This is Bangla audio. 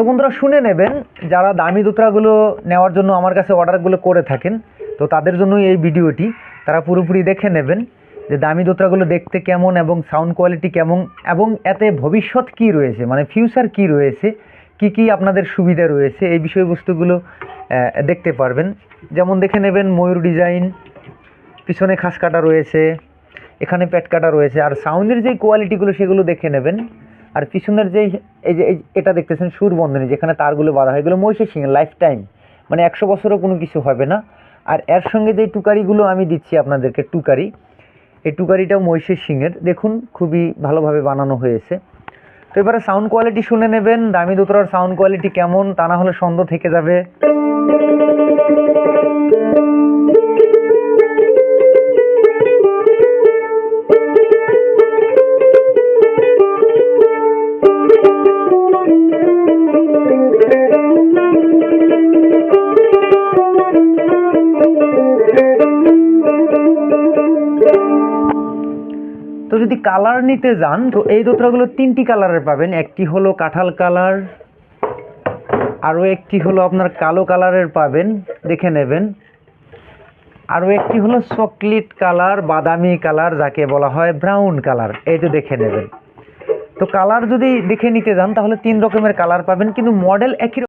তো বন্ধুরা শুনে নেবেন, যারা দামি দোতরাগুলো নেওয়ার জন্য আমার কাছে অর্ডারগুলো করে থাকেন, তো তাদের জন্যই এই ভিডিওটি। তারা পুরোপুরি দেখে নেবেন যে দামি দোতরাগুলো দেখতে কেমন এবং সাউন্ড কোয়ালিটি কেমন, এবং এতে ভবিষ্যৎ কি রয়েছে মানে ফিউচার কি রয়েছে, কি কি আপনাদের সুবিধা রয়েছে, এই বিষয়বস্তুগুলো দেখতে পারবেন। যেমন দেখে নেবেন ময়ূর ডিজাইন, পিছনে খাস কাটা রয়েছে, এখানে প্যাট কাটা রয়েছে, আর সাউন্ডের যে কোয়ালিটিগুলো সেগুলো দেখে নেবেন। আর পিছনের যেই এই যে এটা দেখতেছেন সুরবন্ধনী, যেখানে তারগুলো বাঁধা হয়, এগুলো মহিষের সিংহে লাইফ টাইম মানে একশো বছরও কোনো কিছু হবে না। আর এর সঙ্গে যে টুকারিগুলো আমি দিচ্ছি আপনাদেরকে, টুকারি, এই টুকারিটাও মহিষের সিংহের দেখুন, খুবই ভালোভাবে বানানো হয়েছে। তো এবারে সাউন্ড কোয়ালিটি শুনে নেবেন। দামি দোতরার সাউন্ড কোয়ালিটি কেমন? তা না হলে সন্দেহ থেকে যাবে। তো যদি কালার নিতে যান, তো এই দোতরাগুলো তিনটি কালারের পাবেন। একটি হলো কাঁঠাল কালার আরও একটি হলো আপনার কালো কালারের পাবেন, দেখে নেবেন। আরও একটি হলো চকলেট কালার বাদামি কালার যাকে বলা হয় ব্রাউন কালার এই তো দেখে নেবেন। তো কালার যদি দেখে নিতে যান, তাহলে তিন রকমের কালার পাবেন, কিন্তু মডেল একই